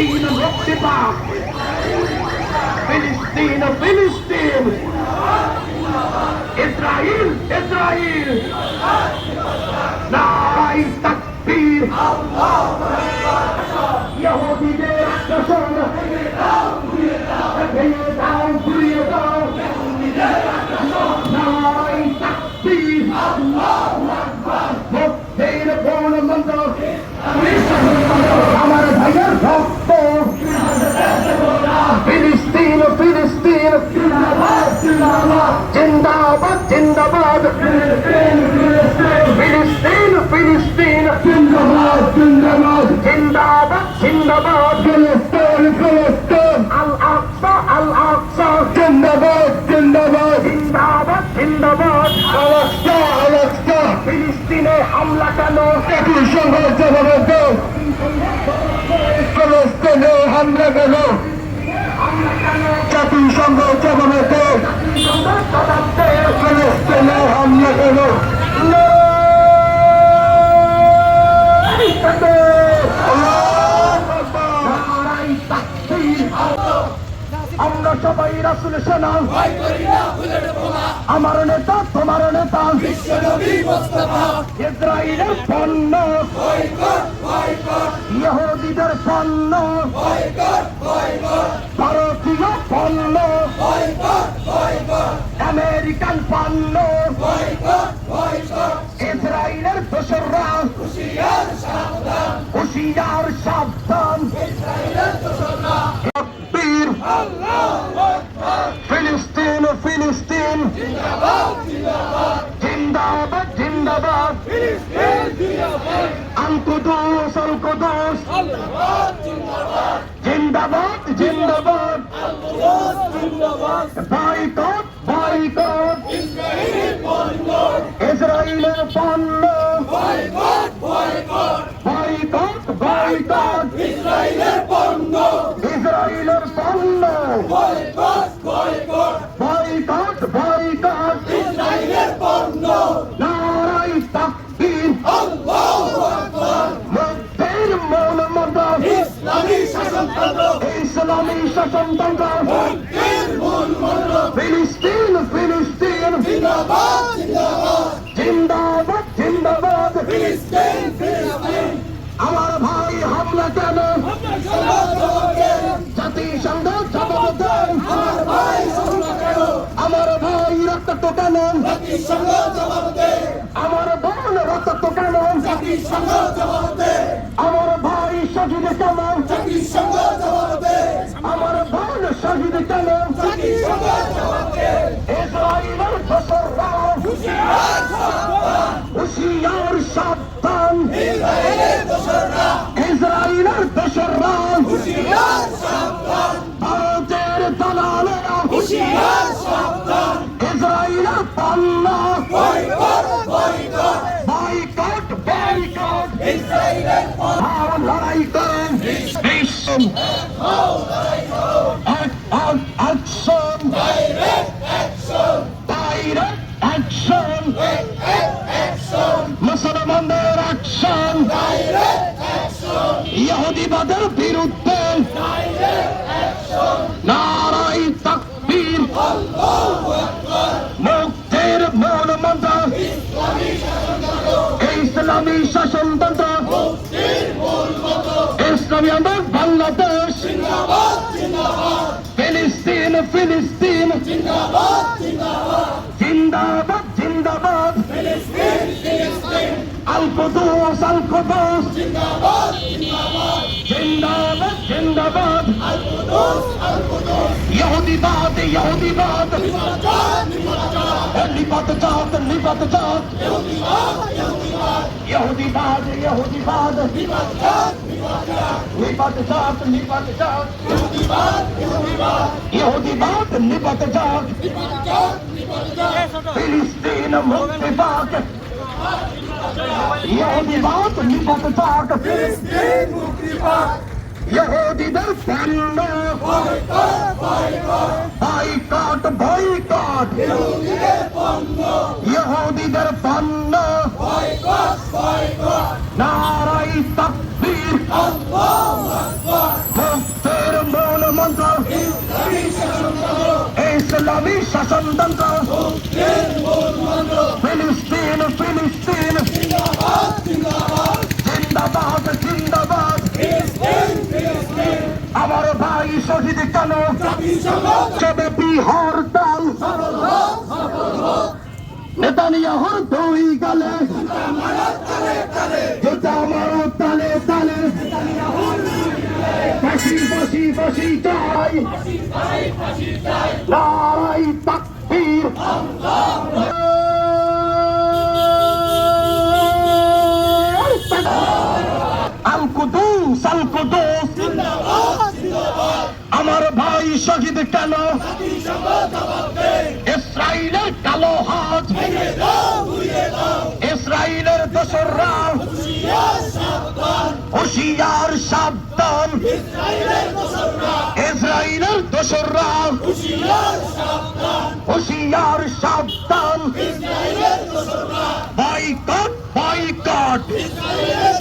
ফিলিস্তিন মুক্তি পাক ফিলিস্তিন ফিলিস্তিন ইসরাইল ইসরাইল নারাই তাকবীর দাও ফিলিস্তিনে হামলা কেন জাতিসংঘ দাও ফিলিস্তিনে হামলা কেন সবাই রাসুল সেনা। আমার নেতা, তোমার নেতা। ইসরায়েলের পণ্য। ইহুদিদের পণ্য। ভারতীয় পণ্য। আমেরিকান পণ্য। ইসরায়েলের দোসররা। হুশিয়ার সাবধান। তাকবীর ফিলিস্তিন ফিলিস্তিন জিন্দাবাদ জিন্দাবাদ আলকুদুস আলকুদুস জিন্দাবাদ জিন্দাবাদ বয়কট বয়কট ইসরায়েলের পণ্য বয়কট বয়কট ইসরায়েলের পণ্য বয়কট বয়কট নারাই তাকবীর। মুক্তির মূল ইসলামী শাসনতন্ত্র। ইসলামী শাসনতন্ত্র। রক্ত দে আমার বোন রক্ত দে আমার ভাই শহীদ দে আমার বোন শহীদ দে ইসরায়েলের দোসররা হুশিয়ার সাবধান। ইসরায়েলের দোসররা হুশিয়ার সাবধান ভারতের দালালেরা। হুশিয়ার সাবধান পণ্য বয়কট বয়কট বয়কট বয়কট ইসরায়েলের আর লড়াই করেন বিশ্ব action direct action direct action action মুসলমানদের অ্যাকশন ডাইরেক্ট অ্যাকশন ইহুদিবাদের বিরুদ্ধে তাকবীর ইসলামী শাসনতন্ত্র। ইসলামী আন্দোলন বাংলাদেশ। ফিলিস্তিন ফিলিস্তিন। জিন্দাবাদ জিন্দাবাদ। আলকুদুস জিন্দাবাদ জিন্দাবাদ জিন্দাবাদ। ইহুদিবাদ ইহুদিবাদ নিপাত জাত নিপাত জাত ইহুদিবাদ ইহুদিবাদ নিপাত জাত নিপাত জাত ইহুদিবাদ নিপাত জাত ফিলিস্তিন মুক্তি পাক ইহুদিবাদ নিপাত জাত ফিলিস্তিন মুক্তি পাক ইহুদিদের পণ্য বাইকট বয়কট। ইহুদিদের পণ্য নারাই তকবীর। ভক্তের মূল মন্ত্র। ইসলামী শাসনতন্ত্র। ফিলিস্তিন ফিলিস্তিন। জিন্দাবাদ জিন্দাবাদ। ভাই শহীদ কেন? চবে বিহার তাল নেতানিয়াহুর দুই গালে। যেটা আমার তালে তালে। ফাঁসি ফাঁসি ফাঁসি চাই। নারাই তাকবীর। আল শহীদ কেন ইসরায়েলের কালো হাত। ইসরায়েলের দোসররা। হুশিয়ার সাবধান। ইসরায়েলের দোসররা। হুশিয়ার সাবধান। Boycott boycott. ইসরায়েলের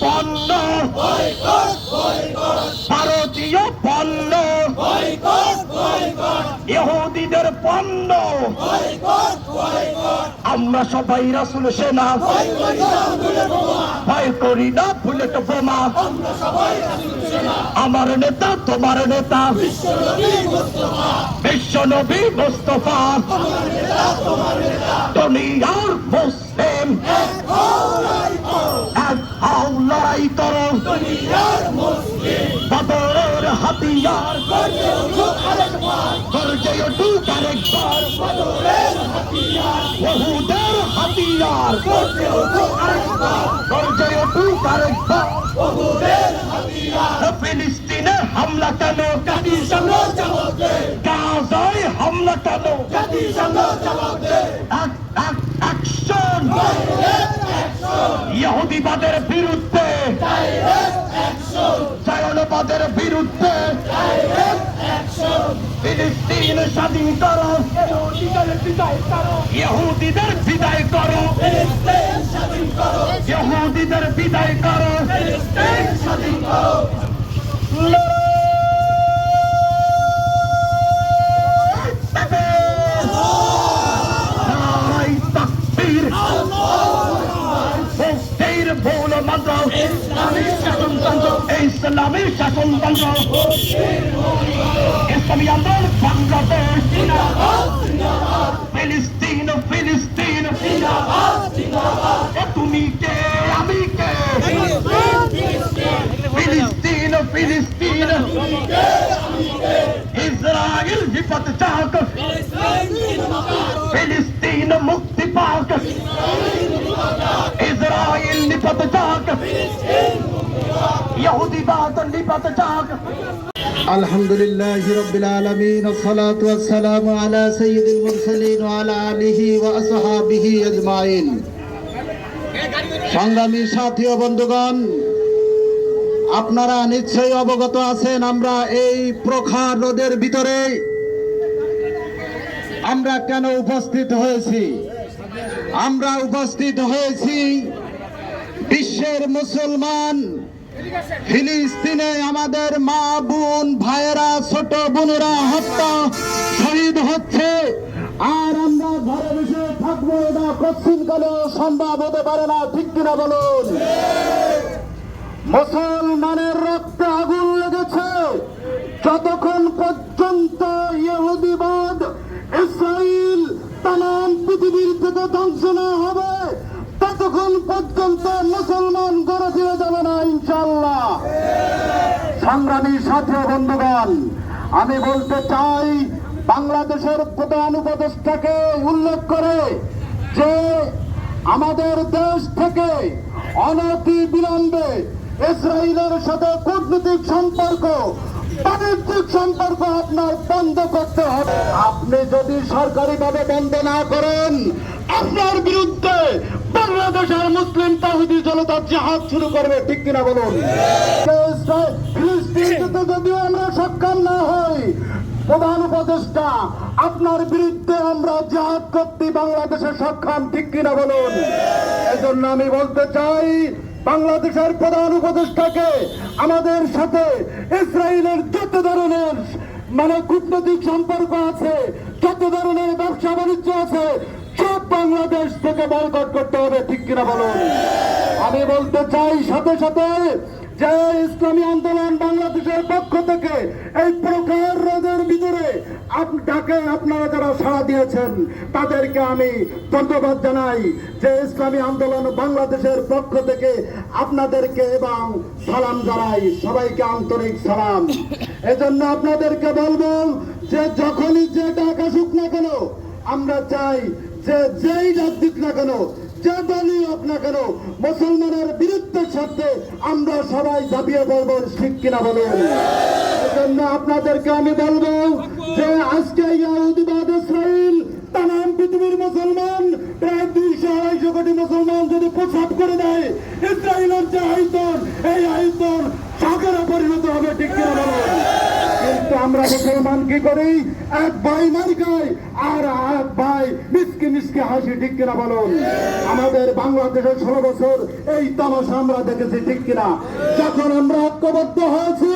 পণ্য। ভারতীয় পণ্য। ইহুদিদের পণ্য। আমরা সবাই রাসুল সেনা। ভয় করি না, বুলেট বোমা। আমার নেতা, তোমার নেতা। বিশ্ব নবী মুস্তফা। দুনিয়ার মুসলিম এক হাও লড়াই করো। বদরের হাতিয়ার। গর্জে উঠুক আরেকবার বহুদের হাতিয়ার। গর্জে উঠুক আরেকবার ফিলিস্তিনে হামলা কেন? গাজায় হামলা কেন? এক- ইহুদিবাদের বিরুদ্ধে। জায়নবাদের বিরুদ্ধে। ফিলিস্তিন স্বাধীন করো। ইহুদিদের বিদায় করো। ইহুদিদের বিদায় করো। নারাই শাসনতন্ত্র ইসলামী শাসনতন্ত্র ইসলামী আন্দোলন বাংলাদেশ ফিলিস্তিন ফিলিস্তিন। তুমি কে? আমি কে? ফিলিস্তিন ফিলিস্তিন। ইসরায়েল বিপদ চাক ফিলিস্তিন মুক্তি পাক। ইসরায়েল নিপত চাক। ইহুদিবাদ নিপত চাক الحمد لله رب العالمين والصلاة والسلام على سيد المرسلين وعلى آله وأصحابه أجمعين সংগ্রামী সাথী ও বন্ধুগণ আপনারা নিশ্চয়ই অবগত আছেন আমরা এই প্রখার রোদের ভিতরে আমরা কেন উপস্থিত হয়েছি আমরা উপস্থিত হয়েছি বিশ্বের মুসলমান ফিলিস্তিনে আমাদের মা বোন, ভাইয়েরা, ছোট বোনেরা হত্যা শহীদ হচ্ছে। আর আমরা ঘরে বসে থাকব না কচ্ছিন কালেও সম্ভব হতে পারে না, ঠিক কিনা বলুন? মুসলমানের রক্তে আগুন লেগেছে। যতক্ষণ পর্যন্ত ইহুদিবাদ ইসরায়েল তাম পৃথিবীর থেকে ধ্বংস না হবে ততক্ষণ পর্যন্ত মুসলমান গড়ে ফিরে যাবে না ইনশাল্লাহ সংগ্রামী সাথী বন্ধুগণ, আমি বলতে চাই, বাংলাদেশের প্রধান উপদেষ্টাকে উল্লেখ করে যে আমাদের দেশ থেকে অনতি বিলম্বে ইসরায়েলের সাথে কূটনৈতিক সম্পর্ক, বাণিজ্যিক সম্পর্ক আপনার বন্ধ করতে হবে। আপনি যদি সরকারিভাবে বন্ধ না করেন, আপনার বিরুদ্ধে বাংলাদেশের মুসলিম তাহুদি জনতা জাহাজ শুরু করবে, ঠিক কিনা বলুন? যদিও আমরা সক্ষম না হই, প্রধান উপদেষ্টা, আপনার বিরুদ্ধে আমরা জাহাজ করতে বাংলাদেশে সক্ষম, ঠিক কিনা বলুন? এজন্য আমি বলতে চাই, বাংলাদেশের প্রধান উপদেষ্টাকে আমাদের সাথে ইসরায়েলের যত ধরনের মানে কূটনৈতিক সম্পর্ক আছে, যত ধরনের ব্যবসা বাণিজ্য আছে সব বাংলাদেশ থেকে বয়কট করতে হবে, ঠিক কিনা বলুন আমি বলতে চাই সাথে সাথে যে ইসলামী আন্দোলন বাংলাদেশের পক্ষ থেকে এই প্রকার রোদের ভিতরে ডাকে আপনারা যারা সাড়া দিয়েছেন, তাদেরকে আমি ধন্যবাদ জানাই যে ইসলামী আন্দোলন বাংলাদেশের পক্ষ থেকে আপনাদেরকে এবং সালাম জানাই। সবাইকে আন্তরিক সালাম। এজন্য আপনাদেরকে বলব যে যখনই যে ডাক আসুক না কেন, আমরা চাই যে যেই দিক না কেন, যে দলই হোক না কেন, মুসলমানের বিরুদ্ধের সাথে আমরা সবাই ঝাঁপিয়ে পড়ব ঠিক কিনা বলুন এজন্য আপনাদেরকে আমি বলব যে আজকে ইহুদিবাদ ইসরায়েল পৃথিবীর মুসলমান, প্রায় দুইশো আড়াইশো কোটি মুসলমান যদি করে দেয় ইসরায়েলের যে আয়তন, এই আয়তন সাগরে পরিণত হবে ঠিক কিনা কিন্তু আমরা মুসলমান কি করি? এক ভাই মারি খাই আর এক ভাই মিসকে মিসকে হাসি, ঠিক কিনা বলুন? আমাদের বাংলাদেশের ষোলো বছর এই তামাশা আমরা দেখেছি, ঠিক কিনা? যখন আমরা ঐক্যবদ্ধ হয়েছি,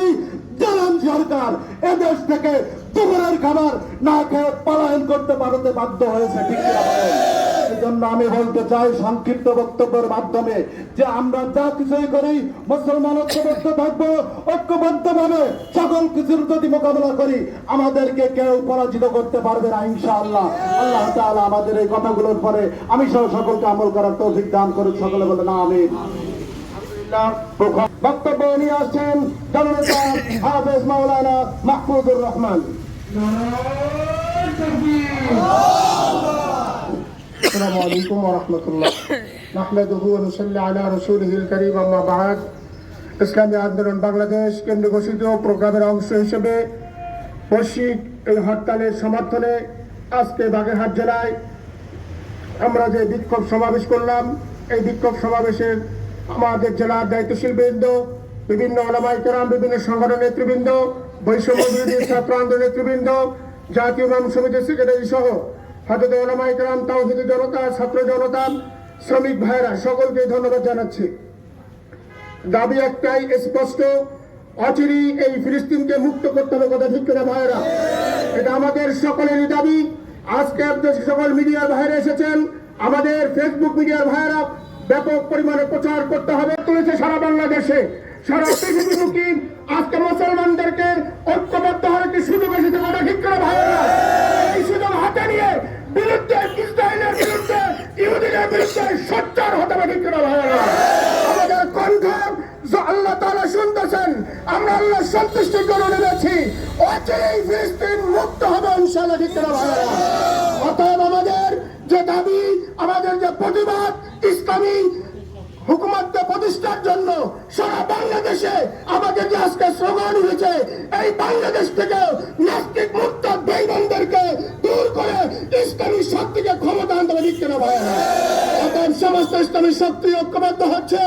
জানান সরকার, এদেশ থেকে দুপুরের খাবার না খেয়ে পলায়ন করতে পারতে বাধ্য হয়েছে, ঠিক কিনা বলুন? এই জন্য আমি বলতে চাই, সংক্ষিপ্ত বক্তব্যের মাধ্যমে যে আমরা যা কিছুই করি, মুসলমান ঐক্যবদ্ধ থাকব, ঐক্যবদ্ধ ভাবে সকল কিছুর যদি মোকাবেলা করি, আমাদেরকে কেউ পরাজিত করতে পারবে না, ইনশাআল্লাহ। আল্লাহ তাআলা আমাদের এই কথাগুলোর পরে আমি সহ সকলকে আমল করার তৌফিক দান করুন সকলে বলে না আমি বক্তব্য নিয়ে আসছেন জননেতা হাফেজ মাওলানা মাহফুজুর রহমান। السلام عليكم ورحمة الله نحمده ونصلي على رسوله الكريم أما بعد ইসলামী আন্দোলন বাংলাদেশ কেন্দ্র ঘোষিত প্রোগ্রামের অংশ হিসেবে বৈশ্বিক এই হরতালের সমর্থনে আজকে বাগেরহাট জেলায় আমরা যে বিক্ষোভ সমাবেশ করলাম এই বিক্ষোভ সমাবেশের আমাদের জেলার দায়িত্বশীল বৃন্দ বিভিন্ন আলামাই কেরাম বিভিন্ন সংগঠন নেতৃবৃন্দ বৈষম্য বিরোধী ছাত্র আন্দোলন নেতৃবৃন্দ জাতীয় নাম সমিতির সেক্রেটারি সহ হাজত আলামাই কেরাম তাওহিদি জনতা, ছাত্র জনতা, শ্রমিক ভাইরা সকলকে ধন্যবাদ জানাচ্ছি। দাবি একটাই স্পষ্ট অচিরেই এই ফিলিস্তিনকে মুক্ত করতে হবে কথা ঠিক করে ভাইরা এটা আমাদের সকলেরই দাবি। আজকে যে সকল মিডিয়ার ভাইরা এসেছেন, আমাদের ফেসবুক মিডিয়ার ভাইরা ব্যাপক পরিমাণে প্রচার করতে হবে, তুলেছে সারা বাংলাদেশে। সারা পৃথিবীমুখী আজকে মুসলমানদেরকে ঐক্যবদ্ধ হওয়ার একটি সুযোগ এসেছে, কথা ঠিক করে ভাইরা এই সুযোগ হাতে নিয়ে বিরুদ্ধে ইসরায়েলের বিরুদ্ধে ইহুদিনের বিরুদ্ধে সোচ্চার হতে হবে, ঠিক করে আমাদের কণ্ঠ আল্লাহ তারা শুনতেছেন, আমরা আল্লাহ সন্তুষ্টি করে নিয়েছি অচিরেই ফিলিস্তিন মুক্ত হবে ইনশাআল্লাহ, ঠিক করে ভাইরা অতএব আমাদের যে দাবি, আমাদের যে প্রতিবাদ, ইসলামী হুকুমতকে প্রতিষ্ঠার জন্য সারা বাংলাদেশে আমাদের যে আজকে স্লোগান হয়েছে এই বাংলাদেশ থেকে নাস্তিক মুক্ত বেইমানদেরকে দূর করে ইসলামী শক্তিকে ক্ষমতা আনতে হবে দিচ্ছে না অতএব সমস্ত ইসলামী শক্তি ঐক্যবদ্ধ হচ্ছে,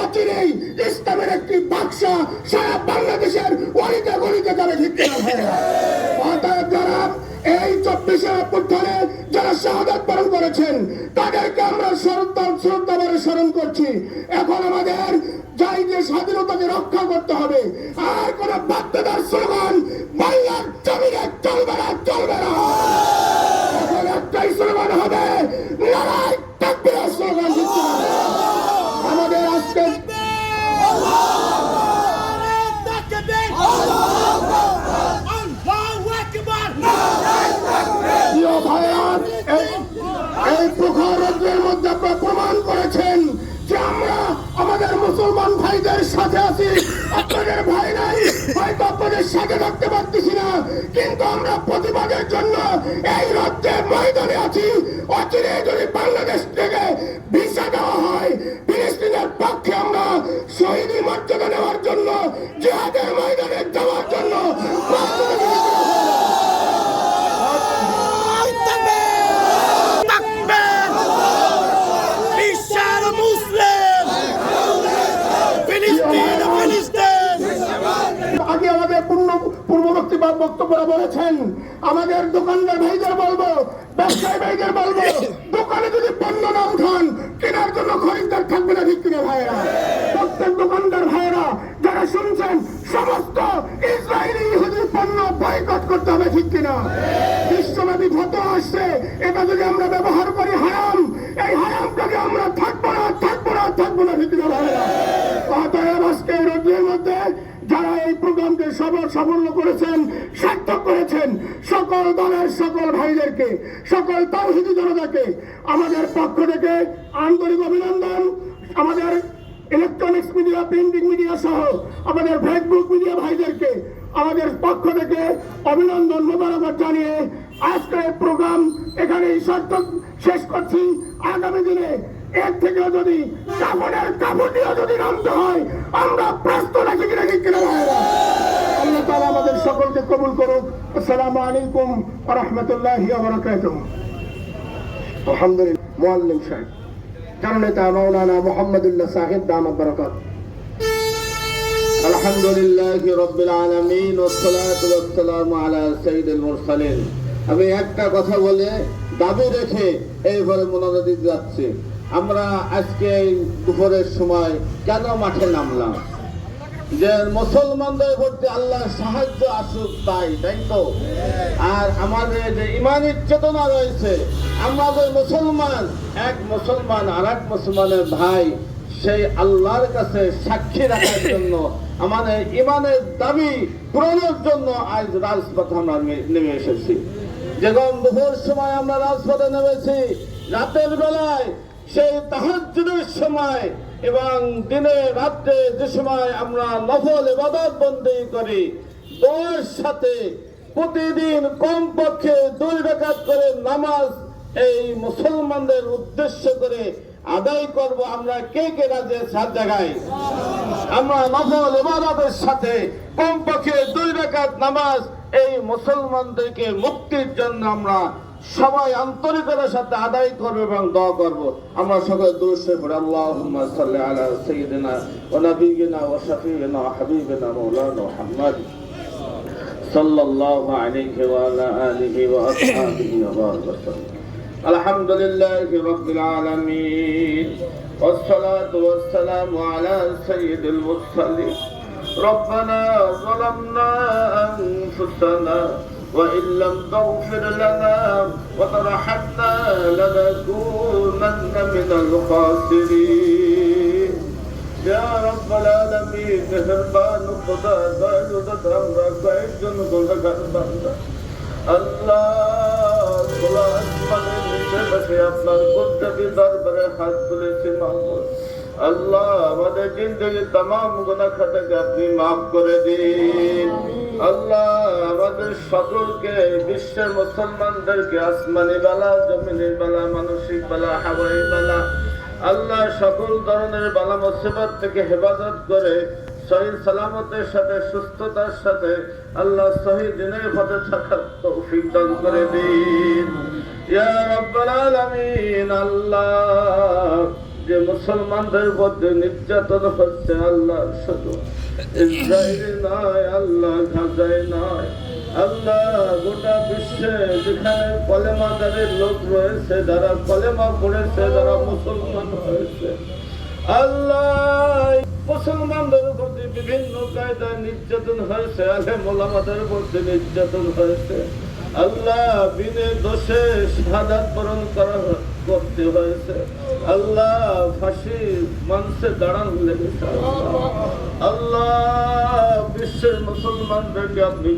অচিরেই ইসলামের একটি বাক্সা সারা বাংলাদেশের অলিতে গলিতে যাবে, ঠিক না এই চব্বিশে অভ্যুত্থানে যারা শাহাদাত বরণ করেছেন, তাদেরকে আমরা শ্রদ্ধা শ্রদ্ধা স্মরণ করছি। এখন আমাদের যাই যে স্বাধীনতাকে রক্ষা করতে হবে। আর কোন আপনাদের ভাই নাই। হয়তো আপনাদের সাথে থাকতে পারতেছি না। কিন্তু আমরা প্রতিবাদের জন্য এই রাজ্যে ময়দানে আছি। অচিরে যদি বাংলাদেশ থেকে ভিসা দেওয়া হয়, ফিলিস্তিনের পক্ষে আমরা শহীদী মর্যাদা নেওয়ার জন্য, জেহাদের ময়দানে যাওয়ার জন্য প্রস্তুতি নিতে বিশ্বের মুসলিম ফিলিস্তিন ফিলিস্তিন আগে আমাদের পূর্ণ পূর্ববর্তী বা বক্তব্যরা বলেছেন। আমাদের দোকানদার ভাইদের বলব, ব্যবসায়ী ভাইদের বলব, দোকানে যদি পণ্য না উঠান, কেনার জন্য খরিদ্দার থাকবে না ঠিক ভাইয়েরা। প্রত্যেক দোকানদার ভাইয়েরা, যারা শুনছেন, সমস্ত ইসরায়েলি ইহুদি পণ্য বয়কট করতে হবে, ঠিক কিনা? বিশ্বব্যাপী ফটো আসছে এটা যদি আমরা ব্যবহার করি হারাম, এই হারামটাকে আমরা থাকব না থাকব না থাকব না ঠিক কিনা ভাইরা সফল সাফল্য করেছেন, সার্থক করেছেন সকল দলের সকল ভাইদেরকে, সকল তাওহিদি জনতাকে আমাদের পক্ষ থেকে আন্তরিক অভিনন্দন। আমাদের ইলেকট্রনিক্স মিডিয়া প্রিন্টিং মিডিয়া সহ আমাদের ফেসবুক মিডিয়া ভাইদেরকে আমাদের পক্ষ থেকে অভিনন্দন মোবারকবাদ জানিয়ে আজকের প্রোগ্রাম এখানেই সার্থক শেষ করছি। আগামী দিনে এর থেকেও যদি কাপড়ের কাপড় দিয়ে যদি নামতে হয়, আমরা প্রস্তুত আছি কিনা কিনা ভাইয়েরা? আল্লাহ তাআলা আমাদের সকলকে কবুল করুক আসসালামু আলাইকুম ওয়া রাহমাতুল্লাহি ওয়া বারাকাতুহু আলহামদুলিল্লাহ মুআল্লিম সাহেব জননেতা মাওলানা মোহাম্মদুল্লাহ সাহেব দামাত বরকত الحمد لله رب العالمين والصلاة والسلام على سيد المرسلين আমি একটা কথা বলে দাবি রেখে এইভাবে মনোনয়ন দিতে যাচ্ছি আমরা আজকে এই দুপুরের সময় কেন মাঠে নামলাম যে মুসলমানদের প্রতি আল্লাহ সাহায্য আসুক তাই তাই তো? আর আমাদের যে ইমানের চেতনা রয়েছে আমাদের মুসলমান, এক মুসলমান আর এক মুসলমানের ভাই, সেই আল্লাহর কাছে সাক্ষী রাখার জন্য, আমাদের ইমানের দাবি পূরণের জন্য আজ রাজপথে আমরা নেমে এসেছি। যেরকম দুপুর সময় আমরা রাজপথে নেমেছি, রাতের বেলায় সেই তাহাজ্জুদের সময় এবং দিনে রাত্রে যে সময় আমরা নফল ইবাদত বন্দী করি দোয়ার সাথে প্রতিদিন কমপক্ষে দুই রাকাত করে নামাজ এই মুসলমানদের উদ্দেশ্য করে আদায় করব আমরা কে কে রাজে সাত জায়গায়? আমরা নফল ইবাদতের সাথে কমপক্ষে দুই রাকাত নামাজ এই মুসলমানদেরকে মুক্তির জন্য আমরা সবাই আন্তরিকতার সাথে আদায় করবো এবং দোয়া করব আমরা সকলে দুরুশে পড়ে আল্লাহুম্মা সাল্লি আলা সাইয়্যিদিনা ওয়া নাবিয়িনা ওয়া শাফিয়িনা ওয়া হাবিবিনা মাওলানা মুহাম্মদ সাল্লাল্লাহু আলাইহি ওয়া আলা আলিহি ওয়া আসহাবিহি ওয়া বারাক ওয়াসাল্লাম الحمد لله رب العالمين والصلاة والسلام على سيد المرسلين ربنا ظلمنا أنفسنا وإن لم تغفر لنا وترحمنا لنكونن من الخاسرين يا رب العالمين مهربان خدا دائرت আমরা কয়েকজন গুণাগার বান্দা আল্লাহ খোলা আসমানের নিচে বসে আপনার কুদরতি দরবারে হাত তুলেছি মাহমুদ আল্লাহ আমাদের জিন্দগি তাম গুণা খাতাকে আপনি মাফ করে দিন আল্লাহ আমাদের সকলকে, বিশ্বের মুসলমানদেরকে, আসমানি বেলা, জমিনি বেলা, মানসিক বেলা, হাওয়াই বেলা, আল্লাহ সকল ধরনের বালা মুসিবত থেকে হেফাজত করে শহীদ সালামতের সাথে, সুস্থতার সাথে আল্লাহ শহীদ দিনের পথে থাকার তৌফিক দান করে দিন। ইয়া রাব্বাল আলামিন, আল্লাহ যে মুসলমানদের মধ্যে নির্যাতন হচ্ছে আল্লাহ শুধু ইসরায়েলি নয়, আল্লাহ গাজায় নয়। আল্লাহ গোটা বিশ্বে যেখানে কলেমাদারের লোক রয়েছে, যারা কলেমা পড়েছে, যারা মুসলমান হয়েছে। আল্লাহ মুসলমানদের প্রতি বিভিন্ন কায়দায় নির্যাতন হয়েছে আলে মোলামাদের প্রতি নির্যাতন হয়েছে। আল্লাহ বিনে দোষে শাহাদাত বরণ করা করতে হয়েছে। আল্লাহ ফাঁসি মানুষে দাঁড়ান আল্লাহ। বিশ্বের মুসলমানদেরকে আপনি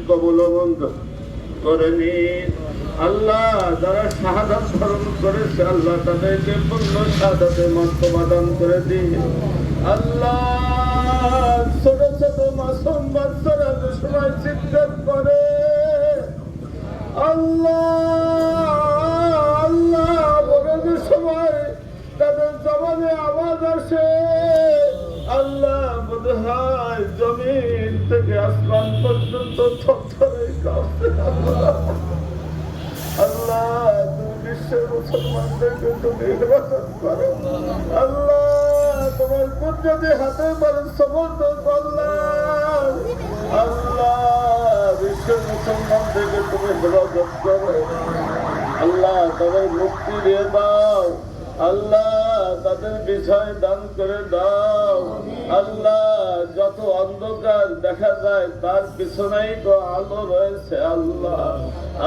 করে আল্লাহ যারা করেছে, আল্লাহ তাদেরকে পূর্ণ করে দিন। আল্লাহ ছোট ছোট মাসুম বাচ্চারা যে সময় চিৎকার করে। আল্লাহ বিশ্বের আল্লাহ মুক্তি দাও আল্লাহ তাদের বিজয় দান করে দাও। আল্লাহ অন্ধকার দেখা যায়, তার পিছনেই তো আলো রয়েছে আল্লাহ।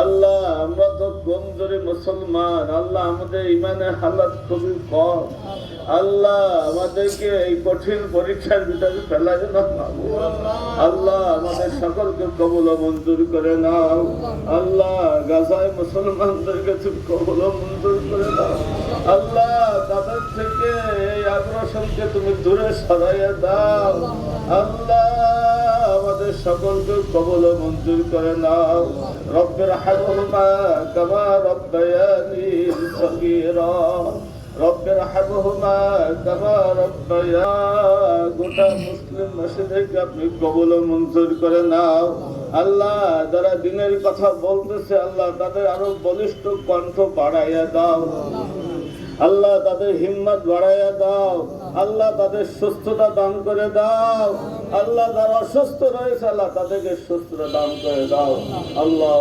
আল্লাহ, আমরা তো কমজোরি মুসলমান। আল্লাহ আমাদের ইমানে হালাত খুবই কম। আল্লাহ, আমাদেরকে এই কঠিন পরীক্ষার ভিতরে ফেলাই না আল্লাহ, আমাদের সকলকে কবল মঞ্জুর করে নাও। আল্লাহ, গাজায় মুসলমানদেরকে তুমি কবল মঞ্জুর করে নাও। আল্লাহ, তাদের থেকে এই আগ্রাসনকে তুমি দূরে সরাইয়া দাও। আল্লাহ, আমাদের সকলকে কবল মঞ্জুর করে নাও। রব্বের হাবহুমা কামা রব্বায়ানি সগীরা। রব্বায়া গোটা মুসলিম মসজিদকে আপনি কবল মঞ্জুর করে নাও। আল্লাহ যারা দিনের কথা বলতেছে, আল্লাহ তাদের আরও বলিষ্ঠ কণ্ঠ বাড়াইয়া দাও। আল্লাহ তাদের হিম্মত বাড়াইয়া দাও। আল্লাহ তাদের সুস্থতা দান করে দাও। আল্লাহ যারা অসুস্থ রয়েছে আল্লাহ তাদেরকে সুস্থতা দান করে দাও আল্লাহ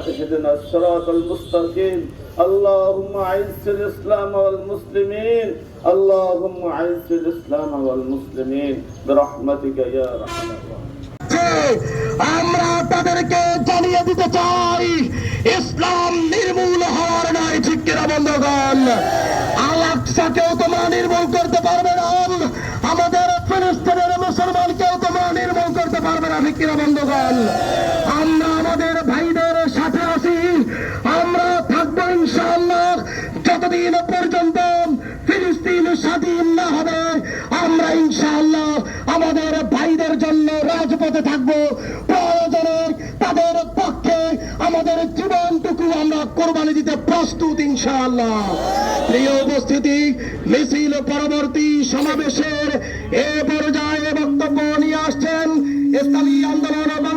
اهدنا الصراط المستقيم اللهم اعز الاسلام والمسلمين اللهم اعز الاسلام والمسلمين برحمتك يا ارحم الراحمين আমরা তাদেরকে জানিয়ে দিতে চাই ইসলাম নির্মূল হওয়ার নয় ঠিক কিনা বন্ধুগণ আলাক্সাকেও তোমরা নির্মূল করতে পারবে না আমাদের ফিলিস্তিনের মুসলমানকেও তোমরা নির্মূল করতে পারবে না কিনা বন্ধুগণ? আমরা আমাদের ভাইদের সাথে আছি, আমরা থাকব ইনশাআল্লাহ। যতদিন পর্যন্ত ফিলিস্তিন স্বাধীন না হবে, আমরা ইনশাআল্লাহ আমাদের ভাইদের জন্য রাজপথে থাকব। প্রয়োজনে তাদের আমাদের জীবনটুকু আমরা কোরবানি দিতে প্রস্তুত, ইনশাআল্লাহ। প্রিয় উপস্থিতি, মিছিল পরবর্তী সমাবেশের এ পর্যায়ে বক্তব্য নিয়ে আসছেন স্থানীয় আন্দোলন